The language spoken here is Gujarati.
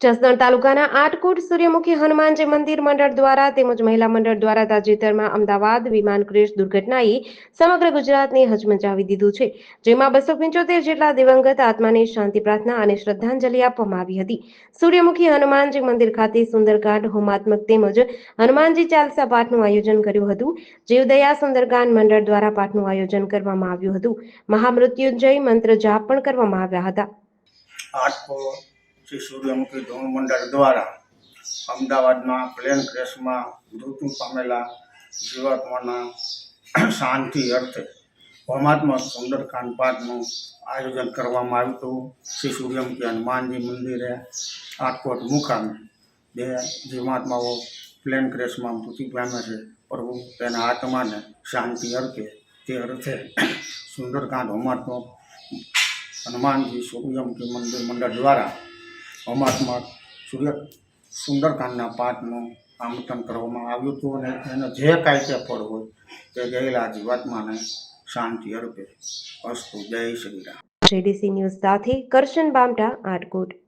જસદણ તાલુકાના આટકોટ સૂર્યમુખી હનુમાનજી મંદિર મંડળ દ્વારા તેમજ મહિલા મંડળ દ્વારા તાજેતરમાં અમદાવાદ વિમાન ક્રેશ દુર્ઘટનાએ સમગ્ર ગુજરાતને હચમચાવી દીધું છે. જેમાં બસો પંચોતેર જેટલા દિવંગત આત્માને શાંતિ પ્રાર્થના અને શ્રદ્ધાંજલિ આપવામાં આવી હતી. સૂર્યમુખી હનુમાનજી મંદિર ખાતે સુંદરકાંડ હોમાત્મક તેમજ હનુમાનજી ચાલસા પાઠનું આયોજન કર્યું હતું. જીવદયા સુંદરકાંડ મંડળ દ્વારા પાઠનું આયોજન કરવામાં આવ્યું હતું. મહામૃત્યુંજય મંત્ર જાપ પણ કરવામાં આવ્યા હતા. શ્રી સૂર્યમુખી ધૂમ મંડળ દ્વારા અમદાવાદમાં પ્લેન ક્રેશમાં મૃત્યુ પામેલા જીવાત્માના શાંતિ અર્થે હોમાત્મક સુંદરકાંડ પાઠનું આયોજન કરવામાં આવ્યું હતું. શ્રી સૂર્યમુખી હનુમાનજી મંદિરે આટકોટ મુકામે બે જીવાત્માઓ પ્લેન ક્રેશમાં મૃત્યુ પામે છે. પ્રભુ તેના આત્માને શાંતિ અર્થે તે અર્થે સુંદરકાંડ હોમાત્મા હનુમાનજી સૂર્યમુખી મંદિર મંડળ દ્વારા હોમાત્મક સૂર્ય સુંદરકાંડના પાઠનું આમંત્રણ કરવામાં આવ્યું હતું અને એને જે કાંઈ તે ફળ હોય તે ગયેલા જીવાત્માને શાંતિ અર્પે. અસ્તુ, જય શ્રી રામ. જેડીસી ન્યૂઝ સાથે કરશન બામટા આટકોટ.